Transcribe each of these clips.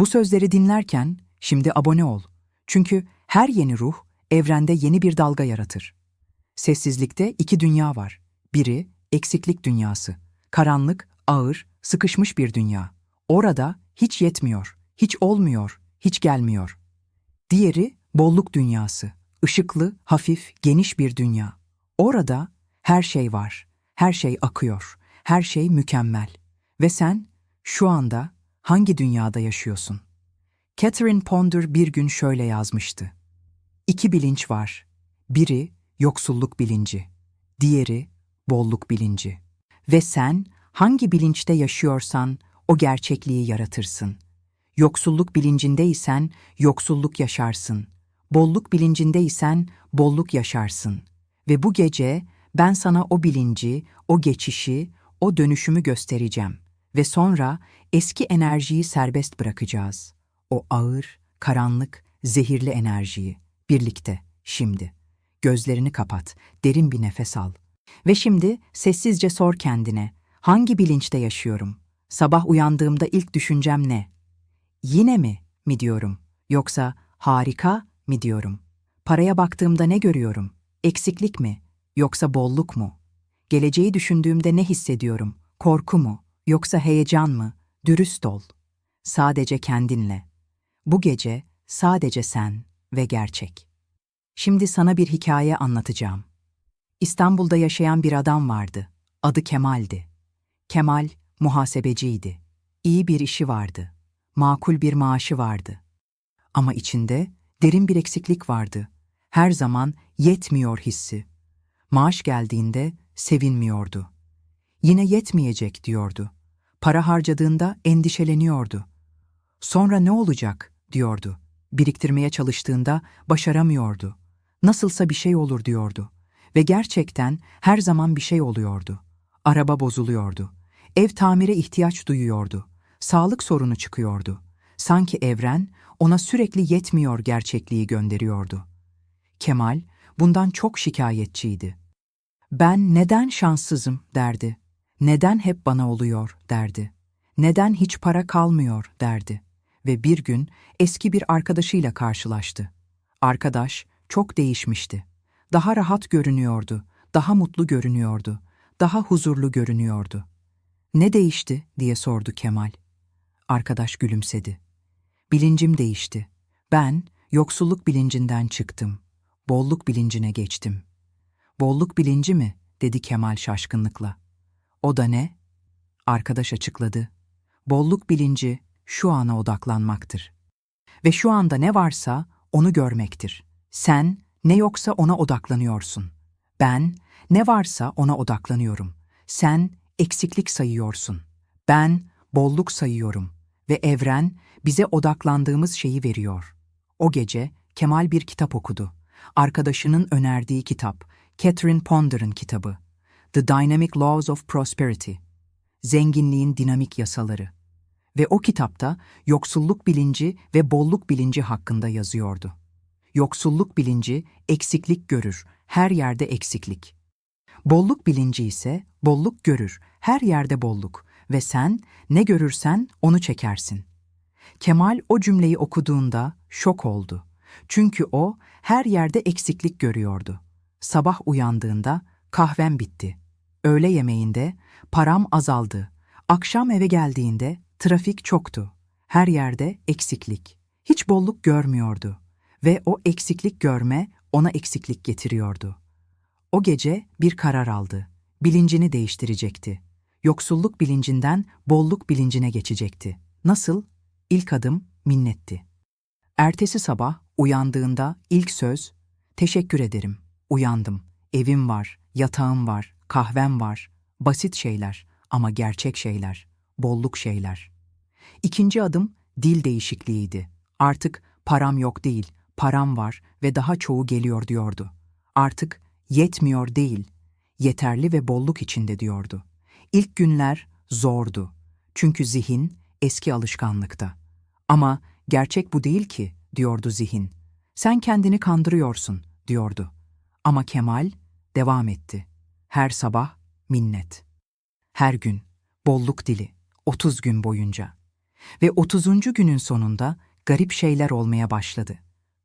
Bu sözleri dinlerken şimdi abone ol. Çünkü her yeni ruh evrende yeni bir dalga yaratır. Sessizlikte iki dünya var. Biri eksiklik dünyası. Karanlık, ağır, sıkışmış bir dünya. Orada hiç yetmiyor, hiç olmuyor, hiç gelmiyor. Diğeri bolluk dünyası. Işıklı, hafif, geniş bir dünya. Orada her şey var. Her şey akıyor. Her şey mükemmel. Ve sen şu anda hangi dünyada yaşıyorsun? Catherine Ponder bir gün şöyle yazmıştı. İki bilinç var. Biri yoksulluk bilinci, diğeri bolluk bilinci. Ve sen hangi bilinçte yaşıyorsan o gerçekliği yaratırsın. Yoksulluk bilincindeysen yoksulluk yaşarsın. Bolluk bilincindeysen bolluk yaşarsın. Ve bu gece ben sana o bilinci, o geçişi, o dönüşümü göstereceğim. Ve sonra eski enerjiyi serbest bırakacağız. O ağır, karanlık, zehirli enerjiyi. Birlikte, şimdi. Gözlerini kapat, derin bir nefes al. Ve şimdi sessizce sor kendine, hangi bilinçte yaşıyorum? Sabah uyandığımda ilk düşüncem ne? Yine mi mi diyorum? Yoksa harika mi diyorum? Paraya baktığımda ne görüyorum? Eksiklik mi? Yoksa bolluk mu? Geleceği düşündüğümde ne hissediyorum? Korku mu? Yoksa heyecan mı? Dürüst ol. Sadece kendinle. Bu gece sadece sen ve gerçek. Şimdi sana bir hikaye anlatacağım. İstanbul'da yaşayan bir adam vardı. Adı Kemal'di. Kemal muhasebeciydi. İyi bir işi vardı. Makul bir maaşı vardı. Ama içinde derin bir eksiklik vardı. Her zaman yetmiyor hissi. Maaş geldiğinde sevinmiyordu. Yine yetmeyecek diyordu. Para harcadığında endişeleniyordu. Sonra ne olacak diyordu. Biriktirmeye çalıştığında başaramıyordu. Nasılsa bir şey olur diyordu. Ve gerçekten her zaman bir şey oluyordu. Araba bozuluyordu. Ev tamire ihtiyaç duyuyordu. Sağlık sorunu çıkıyordu. Sanki evren ona sürekli yetmiyor gerçekliği gönderiyordu. Kemal bundan çok şikayetçiydi. Ben neden şanssızım derdi. Neden hep bana oluyor derdi. Neden hiç para kalmıyor derdi. Ve bir gün eski bir arkadaşıyla karşılaştı. Arkadaş çok değişmişti. Daha rahat görünüyordu, daha mutlu görünüyordu, daha huzurlu görünüyordu. Ne değişti diye sordu Kemal. Arkadaş gülümsedi. Bilincim değişti. Ben yoksulluk bilincinden çıktım. Bolluk bilincine geçtim. Bolluk bilinci mi? dedi Kemal şaşkınlıkla. O da ne? Arkadaş açıkladı. Bolluk bilinci şu ana odaklanmaktır. Ve şu anda ne varsa onu görmektir. Sen ne yoksa ona odaklanıyorsun. Ben ne varsa ona odaklanıyorum. Sen eksiklik sayıyorsun. Ben bolluk sayıyorum ve evren bize odaklandığımız şeyi veriyor. O gece Kemal bir kitap okudu. Arkadaşının önerdiği kitap, Catherine Ponder'ın kitabı. The Dynamic Laws of Prosperity. Zenginliğin dinamik yasaları. Ve o kitapta yoksulluk bilinci ve bolluk bilinci hakkında yazıyordu. Yoksulluk bilinci eksiklik görür, her yerde eksiklik. Bolluk bilinci ise bolluk görür, her yerde bolluk ve sen ne görürsen onu çekersin. Kemal o cümleyi okuduğunda şok oldu. Çünkü o her yerde eksiklik görüyordu. Sabah uyandığında kahvem bitti. Öğle yemeğinde param azaldı. Akşam eve geldiğinde trafik çoktu. Her yerde eksiklik. Hiç bolluk görmüyordu ve o eksiklik görme ona eksiklik getiriyordu. O gece bir karar aldı. Bilincini değiştirecekti. Yoksulluk bilincinden bolluk bilincine geçecekti. Nasıl? İlk adım minnetti. Ertesi sabah uyandığında ilk söz, teşekkür ederim, uyandım, evim var, yatağım var, kahvem var, basit şeyler ama gerçek şeyler, bolluk şeyler. İkinci adım dil değişikliğiydi. Artık param yok değil, param var ve daha çoğu geliyor diyordu. Artık yetmiyor değil, yeterli ve bolluk içinde diyordu. İlk günler zordu. Çünkü zihin eski alışkanlıkta. Ama gerçek bu değil ki, diyordu zihin. Sen kendini kandırıyorsun, diyordu. Ama Kemal devam etti. Her sabah minnet. Her gün bolluk dili, 30 gün boyunca. Ve 30. günün sonunda garip şeyler olmaya başladı.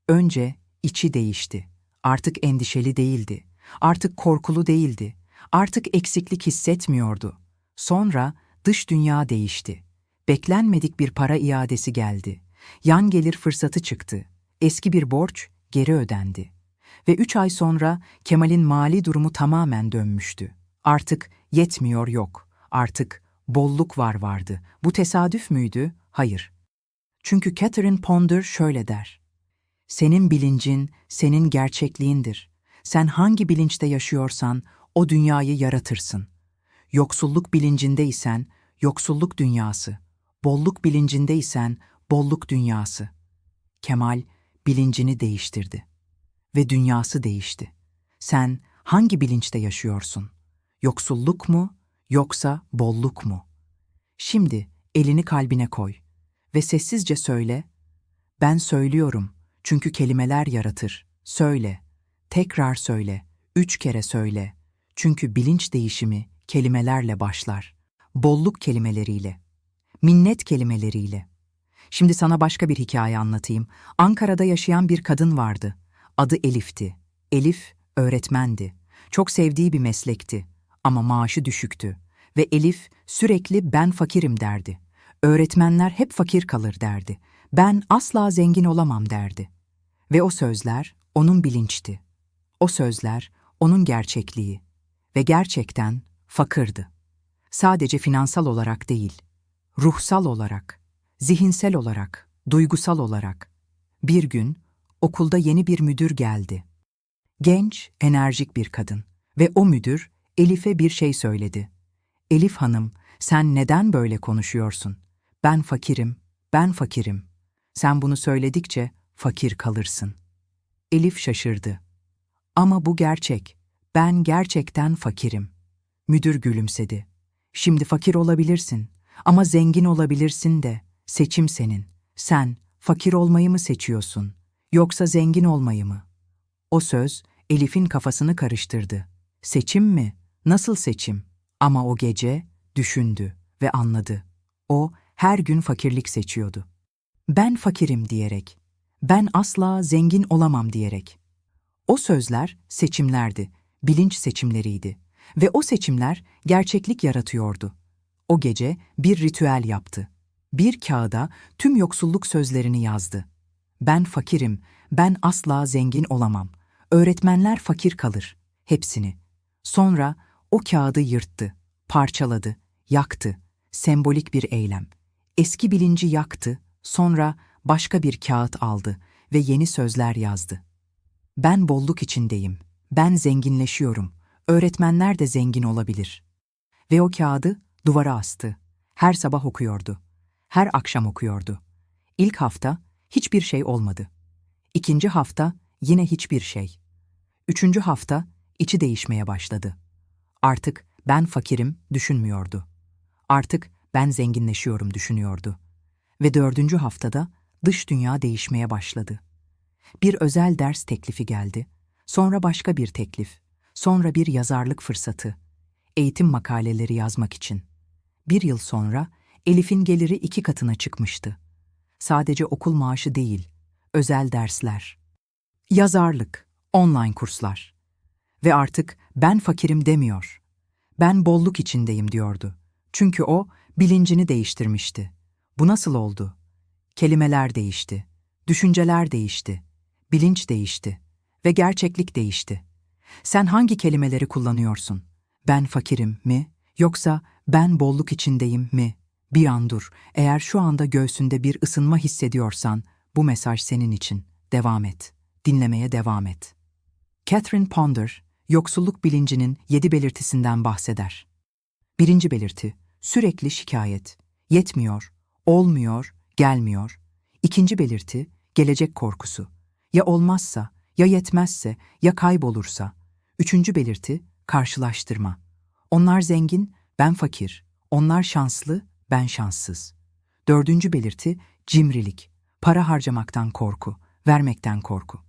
Önce içi değişti. Artık endişeli değildi. Artık korkulu değildi. Artık eksiklik hissetmiyordu. Sonra dış dünya değişti. Beklenmedik bir para iadesi geldi. Yan gelir fırsatı çıktı. Eski bir borç geri ödendi. Ve üç ay sonra Kemal'in mali durumu tamamen dönmüştü. Artık yetmiyor yok. Artık bolluk var vardı. Bu tesadüf müydü? Hayır. Çünkü Catherine Ponder şöyle der. Senin bilincin, senin gerçekliğindir. Sen hangi bilinçte yaşıyorsan o dünyayı yaratırsın. Yoksulluk bilincindeysen yoksulluk dünyası, bolluk bilincindeysen bolluk dünyası. Kemal bilincini değiştirdi ve dünyası değişti. Sen hangi bilinçte yaşıyorsun? Yoksulluk mu yoksa bolluk mu? Şimdi elini kalbine koy ve sessizce söyle. Ben söylüyorum çünkü kelimeler yaratır. Söyle, tekrar söyle, üç kere söyle. Çünkü bilinç değişimi kelimelerle başlar. Bolluk kelimeleriyle, minnet kelimeleriyle. Şimdi sana başka bir hikaye anlatayım. Ankara'da yaşayan bir kadın vardı. Adı Elif'ti. Elif öğretmendi. Çok sevdiği bir meslekti ama maaşı düşüktü ve Elif sürekli ben fakirim derdi. Öğretmenler hep fakir kalır derdi. Ben asla zengin olamam derdi. Ve o sözler onun bilinçti. O sözler onun gerçekliği ve gerçekten fakirdi. Sadece finansal olarak değil, ruhsal olarak, zihinsel olarak, duygusal olarak. Bir gün okulda yeni bir müdür geldi. Genç, enerjik bir kadın ve o müdür Elif'e bir şey söyledi. Elif Hanım, sen neden böyle konuşuyorsun? Ben fakirim, ben fakirim. Sen bunu söyledikçe fakir kalırsın. Elif şaşırdı. Ama bu gerçek. Ben gerçekten fakirim. Müdür gülümsedi. Şimdi fakir olabilirsin ama zengin olabilirsin de. Seçim senin. Sen fakir olmayı mı seçiyorsun yoksa zengin olmayı mı? O söz Elif'in kafasını karıştırdı. Seçim mi? Nasıl seçim? Ama o gece düşündü ve anladı. O her gün fakirlik seçiyordu. Ben fakirim diyerek, ben asla zengin olamam diyerek. O sözler seçimlerdi, bilinç seçimleriydi ve o seçimler gerçeklik yaratıyordu. O gece bir ritüel yaptı. Bir kağıda tüm yoksulluk sözlerini yazdı. Ben fakirim, ben asla zengin olamam. Öğretmenler fakir kalır. Hepsini. Sonra o kağıdı yırttı, parçaladı, yaktı. Sembolik bir eylem. Eski bilinci yaktı, sonra başka bir kağıt aldı ve yeni sözler yazdı. Ben bolluk içindeyim. Ben zenginleşiyorum. Öğretmenler de zengin olabilir. Ve o kağıdı duvara astı. Her sabah okuyordu. Her akşam okuyordu. İlk hafta hiçbir şey olmadı. İkinci hafta yine hiçbir şey. Üçüncü hafta içi değişmeye başladı. Artık ben fakirim düşünmüyordu. Artık ben zenginleşiyorum düşünüyordu. Ve dördüncü haftada dış dünya değişmeye başladı. Bir özel ders teklifi geldi. Sonra başka bir teklif. Sonra bir yazarlık fırsatı. Eğitim makaleleri yazmak için. Bir yıl sonra Elif'in geliri iki katına çıkmıştı. Sadece okul maaşı değil, özel dersler. Yazarlık, online kurslar. Ve artık ben fakirim demiyor. Ben bolluk içindeyim diyordu. Çünkü o bilincini değiştirmişti. Bu nasıl oldu? Kelimeler değişti, düşünceler değişti, bilinç değişti ve gerçeklik değişti. Sen hangi kelimeleri kullanıyorsun? Ben fakirim mi yoksa ben bolluk içindeyim mi? Bir an dur. Eğer şu anda göğsünde bir ısınma hissediyorsan bu mesaj senin için. Devam et. Dinlemeye devam et. Catherine Ponder, yoksulluk bilincinin yedi belirtisinden bahseder. Birinci belirti, sürekli şikayet. Yetmiyor, olmuyor, gelmiyor. İkinci belirti, gelecek korkusu. Ya olmazsa, ya yetmezse, ya kaybolursa. Üçüncü belirti, karşılaştırma. Onlar zengin, ben fakir. Onlar şanslı, ben şanssız. Dördüncü belirti, cimrilik. Para harcamaktan korku, vermekten korku.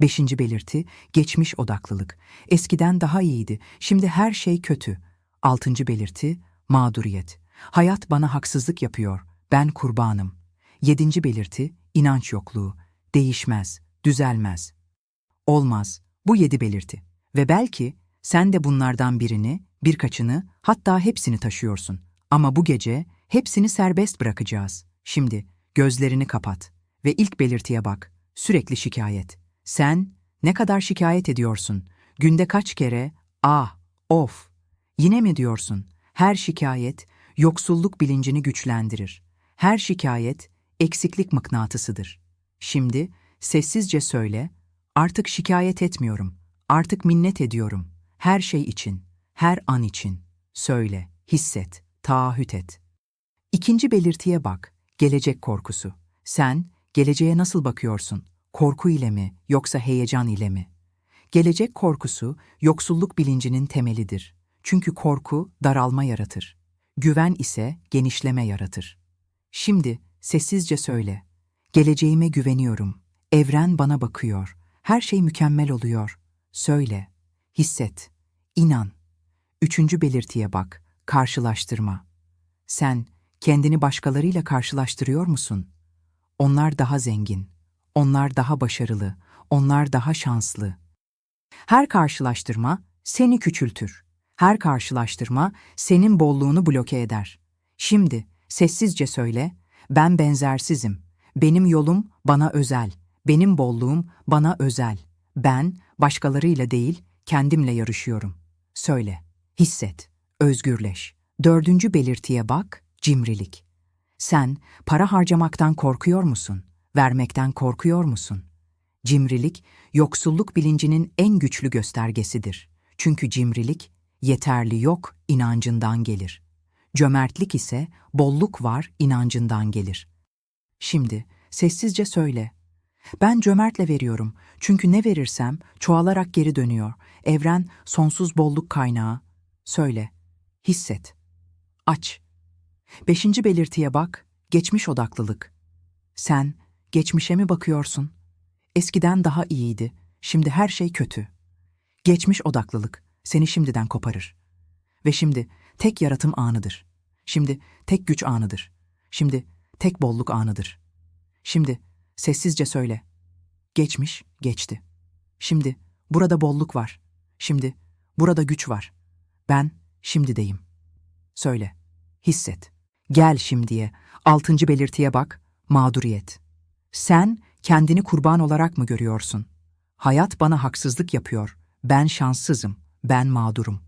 Beşinci belirti, geçmiş odaklılık. Eskiden daha iyiydi, şimdi her şey kötü. Altıncı belirti, mağduriyet. Hayat bana haksızlık yapıyor, ben kurbanım. Yedinci belirti, inanç yokluğu. Değişmez, düzelmez. Olmaz, bu yedi belirti. Ve belki sen de bunlardan birini, birkaçını, hatta hepsini taşıyorsun. Ama bu gece hepsini serbest bırakacağız. Şimdi gözlerini kapat ve ilk belirtiye bak. Sürekli şikayet. Sen ne kadar şikayet ediyorsun? Günde kaç kere ah, of, yine mi diyorsun? Her şikayet yoksulluk bilincini güçlendirir. Her şikayet eksiklik mıknatısıdır. Şimdi sessizce söyle, artık şikayet etmiyorum, artık minnet ediyorum. Her şey için, her an için. Söyle, hisset, taahhüt et. İkinci belirtiye bak, gelecek korkusu. Sen geleceğe nasıl bakıyorsun? Korku ile mi yoksa heyecan ile mi? Gelecek korkusu yoksulluk bilincinin temelidir. Çünkü korku daralma yaratır. Güven ise genişleme yaratır. Şimdi sessizce söyle. Geleceğime güveniyorum. Evren bana bakıyor. Her şey mükemmel oluyor. Söyle. Hisset. İnan. Üçüncü belirtiye bak. Karşılaştırma. Sen kendini başkalarıyla karşılaştırıyor musun? Onlar daha zengin. Onlar daha başarılı. Onlar daha şanslı. Her karşılaştırma seni küçültür. Her karşılaştırma senin bolluğunu bloke eder. Şimdi sessizce söyle, ben benzersizim. Benim yolum bana özel. Benim bolluğum bana özel. Ben başkalarıyla değil, kendimle yarışıyorum. Söyle, hisset, özgürleş. Dördüncü belirtiye bak, cimrilik. Sen para harcamaktan korkuyor musun? Vermekten korkuyor musun? Cimrilik, yoksulluk bilincinin en güçlü göstergesidir. Çünkü cimrilik, yeterli yok inancından gelir. Cömertlik ise bolluk var inancından gelir. Şimdi sessizce söyle. Ben cömertle veriyorum. Çünkü ne verirsem çoğalarak geri dönüyor. Evren sonsuz bolluk kaynağı. Söyle. Hisset. Aç. Beşinci belirtiye bak. Geçmiş odaklılık. Sen geçmişe mi bakıyorsun? Eskiden daha iyiydi. Şimdi her şey kötü. Geçmiş odaklılık seni şimdiden koparır. Ve şimdi tek yaratım anıdır. Şimdi tek güç anıdır. Şimdi tek bolluk anıdır. Şimdi sessizce söyle. Geçmiş, geçti. Şimdi burada bolluk var. Şimdi burada güç var. Ben şimdideyim. Söyle, hisset. Gel şimdiye. Altıncı belirtiye bak, mağduriyet. Sen kendini kurban olarak mı görüyorsun? Hayat bana haksızlık yapıyor. Ben şanssızım. Ben mağdurum.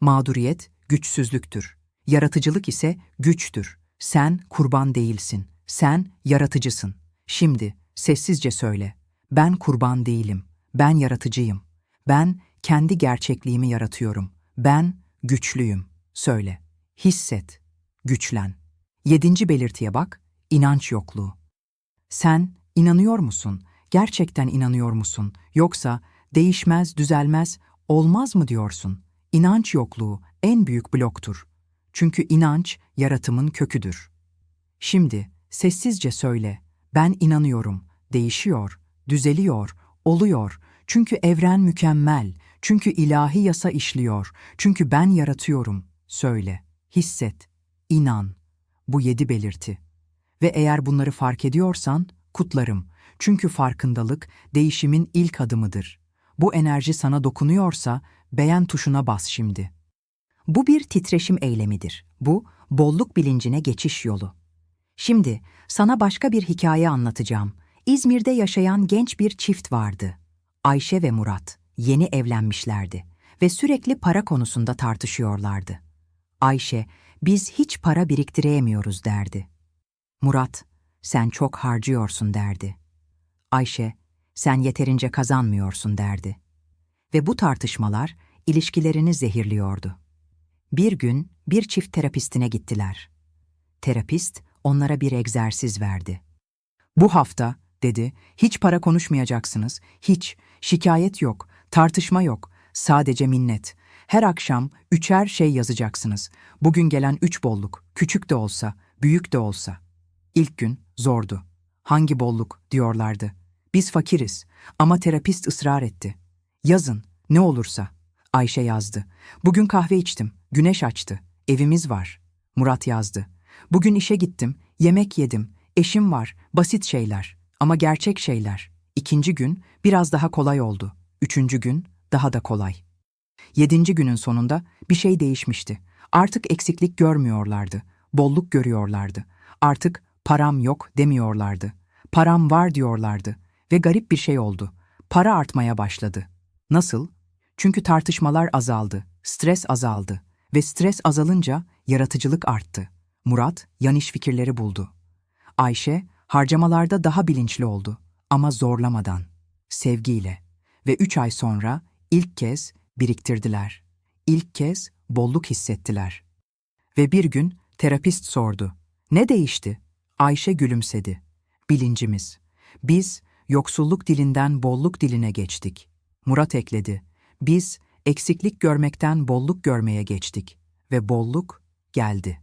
Mağduriyet güçsüzlüktür. Yaratıcılık ise güçtür. Sen kurban değilsin. Sen yaratıcısın. Şimdi sessizce söyle. Ben kurban değilim. Ben yaratıcıyım. Ben kendi gerçekliğimi yaratıyorum. Ben güçlüyüm. Söyle. Hisset. Güçlen. Yedinci belirtiye bak. İnanç yokluğu. Sen inanıyor musun? Gerçekten inanıyor musun? Yoksa değişmez, düzelmez, olmaz mı diyorsun? İnanç yokluğu en büyük bloktur. Çünkü inanç yaratımın köküdür. Şimdi sessizce söyle. Ben inanıyorum. Değişiyor, düzeliyor, oluyor. Çünkü evren mükemmel. Çünkü ilahi yasa işliyor. Çünkü ben yaratıyorum. Söyle, hisset, inan. Bu yedi belirti. Ve eğer bunları fark ediyorsan, kutlarım. Çünkü farkındalık değişimin ilk adımıdır. Bu enerji sana dokunuyorsa beğen tuşuna bas şimdi. Bu bir titreşim eylemidir. Bu, bolluk bilincine geçiş yolu. Şimdi sana başka bir hikaye anlatacağım. İzmir'de yaşayan genç bir çift vardı. Ayşe ve Murat yeni evlenmişlerdi ve sürekli para konusunda tartışıyorlardı. Ayşe, biz hiç para biriktiremiyoruz derdi. Murat, sen çok harcıyorsun derdi. Ayşe, sen yeterince kazanmıyorsun derdi. Ve bu tartışmalar ilişkilerini zehirliyordu. Bir gün bir çift terapistine gittiler. Terapist onlara bir egzersiz verdi. Bu hafta, dedi, hiç para konuşmayacaksınız. Hiç. Şikayet yok, tartışma yok. Sadece minnet. Her akşam üçer şey yazacaksınız. Bugün gelen üç bolluk, küçük de olsa, büyük de olsa. İlk gün zordu. Hangi bolluk diyorlardı. Biz fakiriz ama terapist ısrar etti. Yazın, ne olursa. Ayşe yazdı. Bugün kahve içtim, güneş açtı. Evimiz var. Murat yazdı. Bugün işe gittim, yemek yedim, eşim var, basit şeyler ama gerçek şeyler. İkinci gün biraz daha kolay oldu. Üçüncü gün daha da kolay. Yedinci günün sonunda bir şey değişmişti. Artık eksiklik görmüyorlardı, bolluk görüyorlardı. Artık param yok demiyorlardı. Param var diyorlardı ve garip bir şey oldu. Para artmaya başladı. Nasıl? Çünkü tartışmalar azaldı, stres azaldı ve stres azalınca yaratıcılık arttı. Murat yan iş fikirleri buldu. Ayşe harcamalarda daha bilinçli oldu ama zorlamadan, sevgiyle ve üç ay sonra ilk kez biriktirdiler. İlk kez bolluk hissettiler. Ve bir gün terapist sordu. Ne değişti? Ayşe gülümsedi. Bilincimiz. Biz yoksulluk dilinden bolluk diline geçtik. Murat ekledi. Biz eksiklik görmekten bolluk görmeye geçtik ve bolluk geldi.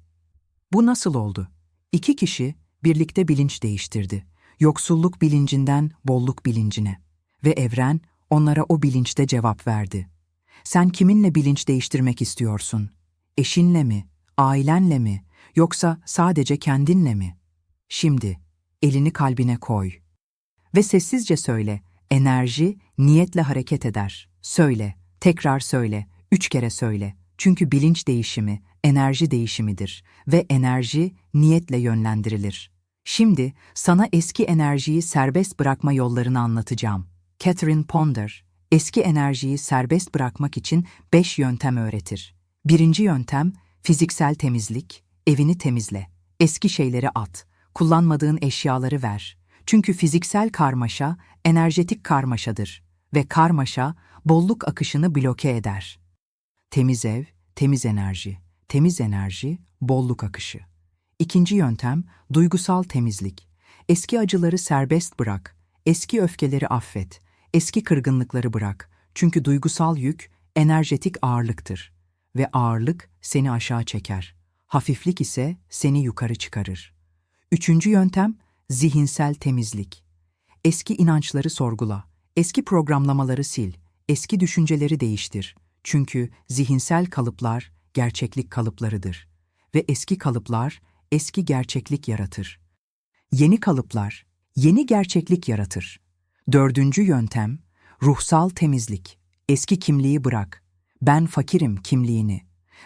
Bu nasıl oldu? İki kişi birlikte bilinç değiştirdi. Yoksulluk bilincinden bolluk bilincine ve evren onlara o bilinçte cevap verdi. Sen kiminle bilinç değiştirmek istiyorsun? Eşinle mi, ailenle mi, yoksa sadece kendinle mi? Şimdi elini kalbine koy ve sessizce söyle. Enerji niyetle hareket eder. Söyle, tekrar söyle, üç kere söyle. Çünkü bilinç değişimi enerji değişimidir ve enerji niyetle yönlendirilir. Şimdi sana eski enerjiyi serbest bırakma yollarını anlatacağım. Catherine Ponder, eski enerjiyi serbest bırakmak için beş yöntem öğretir. Birinci yöntem, fiziksel temizlik, evini temizle. Eski şeyleri at, kullanmadığın eşyaları ver. Çünkü fiziksel karmaşa, enerjetik karmaşadır ve karmaşa, bolluk akışını bloke eder. Temiz ev, temiz enerji, temiz enerji, bolluk akışı. İkinci yöntem, duygusal temizlik. Eski acıları serbest bırak, eski öfkeleri affet, eski kırgınlıkları bırak. Çünkü duygusal yük, enerjetik ağırlıktır. Ve ağırlık seni aşağı çeker. Hafiflik ise seni yukarı çıkarır. Üçüncü yöntem, zihinsel temizlik. Eski inançları sorgula, eski programlamaları sil, eski düşünceleri değiştir. Çünkü zihinsel kalıplar gerçeklik kalıplarıdır ve eski kalıplar eski gerçeklik yaratır. Yeni kalıplar yeni gerçeklik yaratır. Dördüncü yöntem ruhsal temizlik. Eski kimliği bırak. Ben fakirim kimliğini.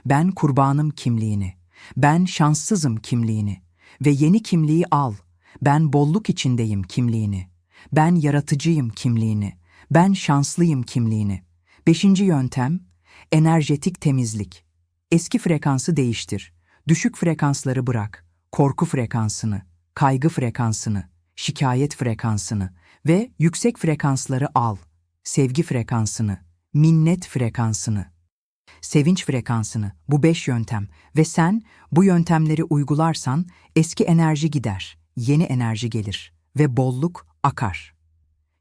Ben kurbanım kimliğini. Ben şanssızım kimliğini ve yeni kimliği al. Ben bolluk içindeyim kimliğini. Ben yaratıcıyım kimliğini. Ben şanslıyım kimliğini. Beşinci yöntem, enerjetik temizlik. Eski frekansı değiştir. Düşük frekansları bırak. Korku frekansını, kaygı frekansını, şikayet frekansını ve yüksek frekansları al. Sevgi frekansını, minnet frekansını, sevinç frekansını, bu beş yöntem ve sen bu yöntemleri uygularsan eski enerji gider, yeni enerji gelir ve bolluk akar.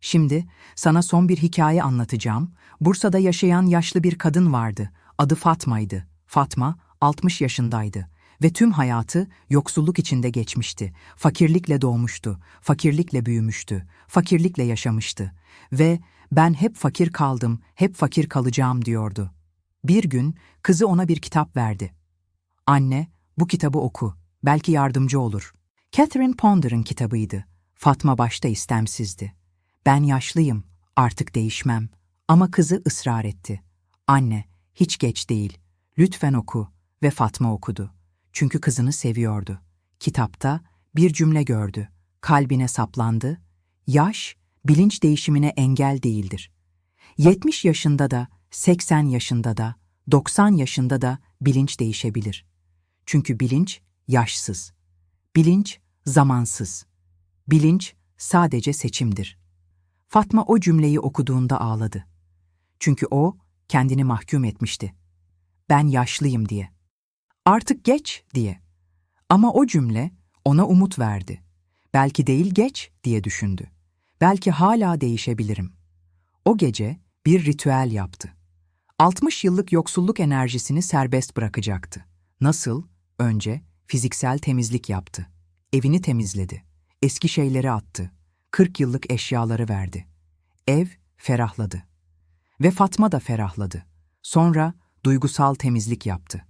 Şimdi sana son bir hikaye anlatacağım. Bursa'da yaşayan yaşlı bir kadın vardı. Adı Fatma'ydı. Fatma 60 yaşındaydı ve tüm hayatı yoksulluk içinde geçmişti. Fakirlikle doğmuştu, fakirlikle büyümüştü, fakirlikle yaşamıştı ve ben hep fakir kaldım, hep fakir kalacağım diyordu. Bir gün kızı ona bir kitap verdi. Anne, bu kitabı oku, belki yardımcı olur. Catherine Ponder'ın kitabıydı. Fatma başta istemsizdi. Ben yaşlıyım, artık değişmem. Ama kızı ısrar etti. Anne, hiç geç değil. Lütfen oku ve Fatma okudu. Çünkü kızını seviyordu. Kitapta bir cümle gördü. Kalbine saplandı. Yaş, bilinç değişimine engel değildir. 70 yaşında da, 80 yaşında da, 90 yaşında da bilinç değişebilir. Çünkü bilinç yaşsız. Bilinç zamansız. Bilinç sadece seçimdir. Fatma o cümleyi okuduğunda ağladı. Çünkü o kendini mahkum etmişti. Ben yaşlıyım diye. Artık geç diye. Ama o cümle ona umut verdi. Belki değil geç diye düşündü. Belki hala değişebilirim. O gece bir ritüel yaptı. 60 yıllık yoksulluk enerjisini serbest bırakacaktı. Nasıl? Önce fiziksel temizlik yaptı. Evini temizledi. Eski şeyleri attı. 40 yıllık eşyaları verdi. Ev ferahladı. Ve Fatma da ferahladı. Sonra duygusal temizlik yaptı.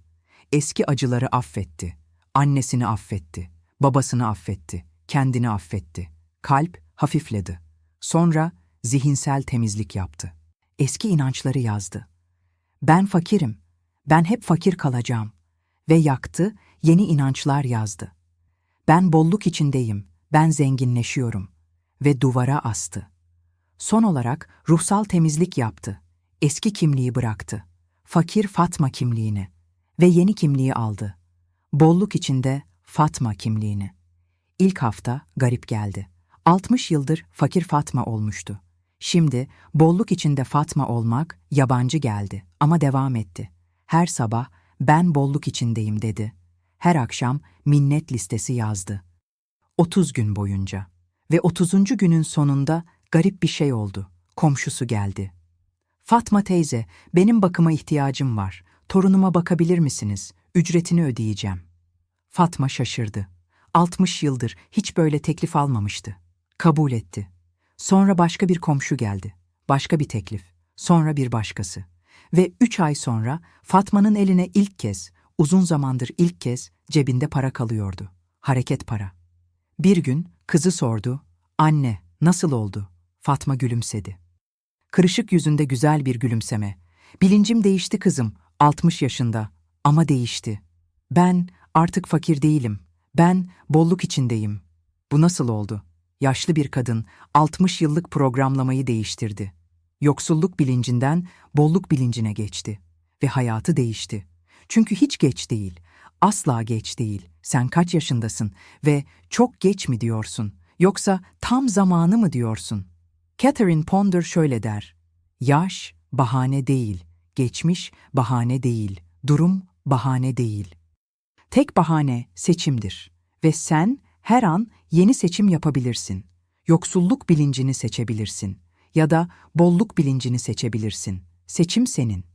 Eski acıları affetti. Annesini affetti, babasını affetti, kendini affetti. Kalp hafifledi. Sonra zihinsel temizlik yaptı. Eski inançları yazdı. Ben fakirim, ben hep fakir kalacağım. Ve yaktı, yeni inançlar yazdı. Ben bolluk içindeyim, ben zenginleşiyorum. Ve duvara astı. Son olarak ruhsal temizlik yaptı. Eski kimliği bıraktı. Fakir Fatma kimliğini ve yeni kimliği aldı. Bolluk içinde Fatma kimliğini. İlk hafta garip geldi. 60 yıldır fakir Fatma olmuştu. Şimdi bolluk içinde Fatma olmak yabancı geldi ama devam etti. Her sabah ben bolluk içindeyim dedi. Her akşam minnet listesi yazdı. 30 gün boyunca ve 30. günün sonunda garip bir şey oldu. Komşusu geldi. Fatma teyze, benim bakıma ihtiyacım var. Torunuma bakabilir misiniz? Ücretini ödeyeceğim. Fatma şaşırdı. 60 yıldır hiç böyle teklif almamıştı. Kabul etti. Sonra başka bir komşu geldi. Başka bir teklif. Sonra bir başkası. Ve üç ay sonra Fatma'nın eline ilk kez, uzun zamandır ilk kez cebinde para kalıyordu. Hareket para. Bir gün kızı sordu. Anne, nasıl oldu? Fatma gülümsedi. Kırışık yüzünde güzel bir gülümseme. Bilincim değişti kızım, 60 yaşında. Ama değişti. Ben artık fakir değilim. Ben bolluk içindeyim. Bu nasıl oldu? Yaşlı bir kadın 60 yıllık programlamayı değiştirdi. Yoksulluk bilincinden bolluk bilincine geçti ve hayatı değişti. Çünkü hiç geç değil. Asla geç değil. Sen kaç yaşındasın ve çok geç mi diyorsun? Yoksa tam zamanı mı diyorsun? Catherine Ponder şöyle der. Yaş bahane değil, geçmiş bahane değil, durum bahane değil. Tek bahane seçimdir ve sen her an yeni seçim yapabilirsin. Yoksulluk bilincini seçebilirsin ya da bolluk bilincini seçebilirsin. Seçim senin.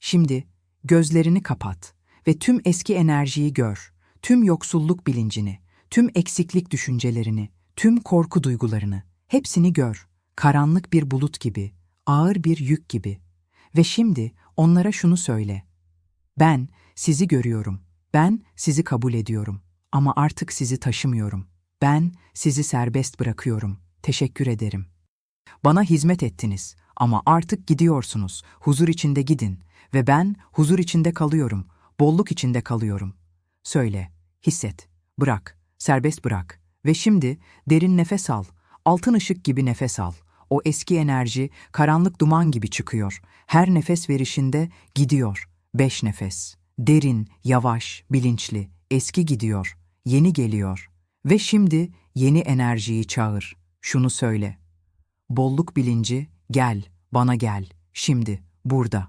Şimdi gözlerini kapat ve tüm eski enerjiyi gör. Tüm yoksulluk bilincini, tüm eksiklik düşüncelerini, tüm korku duygularını, hepsini gör. Karanlık bir bulut gibi, ağır bir yük gibi. Ve şimdi onlara şunu söyle. Ben sizi görüyorum. Ben sizi kabul ediyorum. Ama artık sizi taşımıyorum. Ben sizi serbest bırakıyorum. Teşekkür ederim. Bana hizmet ettiniz ama artık gidiyorsunuz. Huzur içinde gidin ve ben huzur içinde kalıyorum. Bolluk içinde kalıyorum. Söyle, hisset, bırak, serbest bırak ve şimdi derin nefes al. Altın ışık gibi nefes al. O eski enerji karanlık duman gibi çıkıyor. Her nefes verişinde gidiyor. Beş nefes. Derin, yavaş, bilinçli. Eski gidiyor. Yeni geliyor. Ve şimdi yeni enerjiyi çağır. Şunu söyle. Bolluk bilinci, gel, bana gel. Şimdi, burada.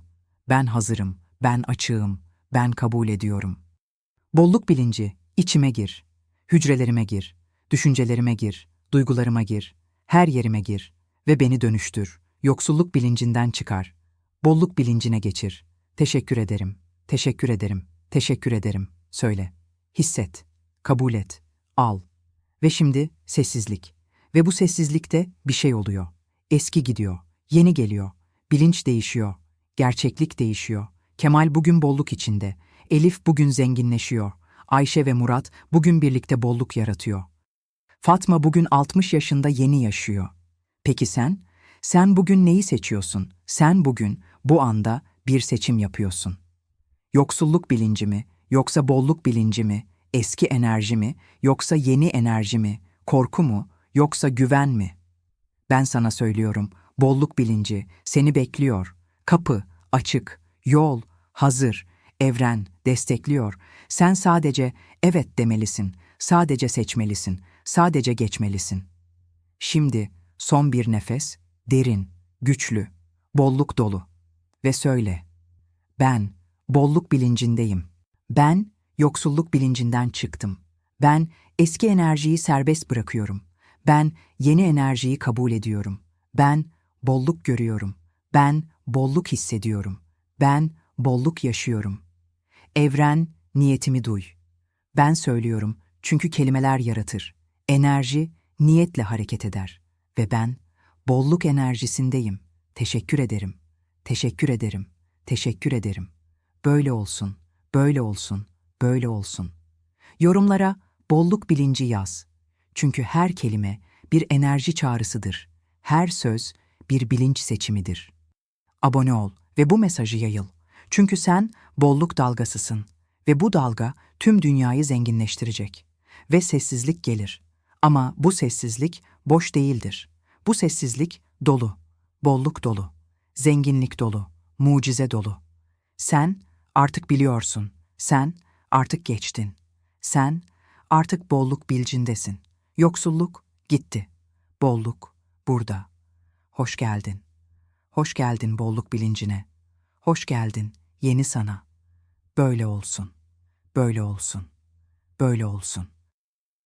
Ben hazırım, ben açığım, ben kabul ediyorum. Bolluk bilinci, içime gir. Hücrelerime gir. Düşüncelerime gir. Duygularıma gir. Her yerime gir. Ve beni dönüştür. Yoksulluk bilincinden çıkar. Bolluk bilincine geçir. Teşekkür ederim. Teşekkür ederim. Teşekkür ederim. Söyle. Hisset. Kabul et. Al. Ve şimdi sessizlik. Ve bu sessizlikte bir şey oluyor. Eski gidiyor. Yeni geliyor. Bilinç değişiyor. Gerçeklik değişiyor. Kemal bugün bolluk içinde. Elif bugün zenginleşiyor. Ayşe ve Murat bugün birlikte bolluk yaratıyor. Fatma bugün 60 yaşında yeni yaşıyor. Peki sen? Sen bugün neyi seçiyorsun? Sen bugün, bu anda bir seçim yapıyorsun. Yoksulluk bilinci mi, yoksa bolluk bilinci mi, eski enerji mi, yoksa yeni enerji mi, korku mu, yoksa güven mi? Ben sana söylüyorum, bolluk bilinci seni bekliyor. Kapı açık, yol hazır, evren destekliyor. Sen sadece evet demelisin, sadece seçmelisin, sadece geçmelisin. Şimdi son bir nefes, derin, güçlü, bolluk dolu ve söyle. Ben bolluk bilincindeyim. Ben yoksulluk bilincinden çıktım. Ben eski enerjiyi serbest bırakıyorum. Ben yeni enerjiyi kabul ediyorum. Ben bolluk görüyorum. Ben bolluk hissediyorum. Ben bolluk yaşıyorum. Evren, niyetimi duy. Ben söylüyorum çünkü kelimeler yaratır. Enerji niyetle hareket eder ve ben bolluk enerjisindeyim. Teşekkür ederim. Teşekkür ederim. Teşekkür ederim. Böyle olsun, böyle olsun, böyle olsun. Yorumlara bolluk bilinci yaz. Çünkü her kelime bir enerji çağrısıdır. Her söz bir bilinç seçimidir. Abone ol ve bu mesajı yayıl. Çünkü sen bolluk dalgasısın ve bu dalga tüm dünyayı zenginleştirecek. Ve sessizlik gelir. Ama bu sessizlik boş değildir. Bu sessizlik dolu, bolluk dolu, zenginlik dolu, mucize dolu. Sen artık biliyorsun. Sen artık geçtin. Sen artık bolluk bilcindesin. Yoksulluk gitti. Bolluk burada. Hoş geldin. Hoş geldin bolluk bilincine. Hoş geldin yeni sana. Böyle olsun. Böyle olsun. Böyle olsun.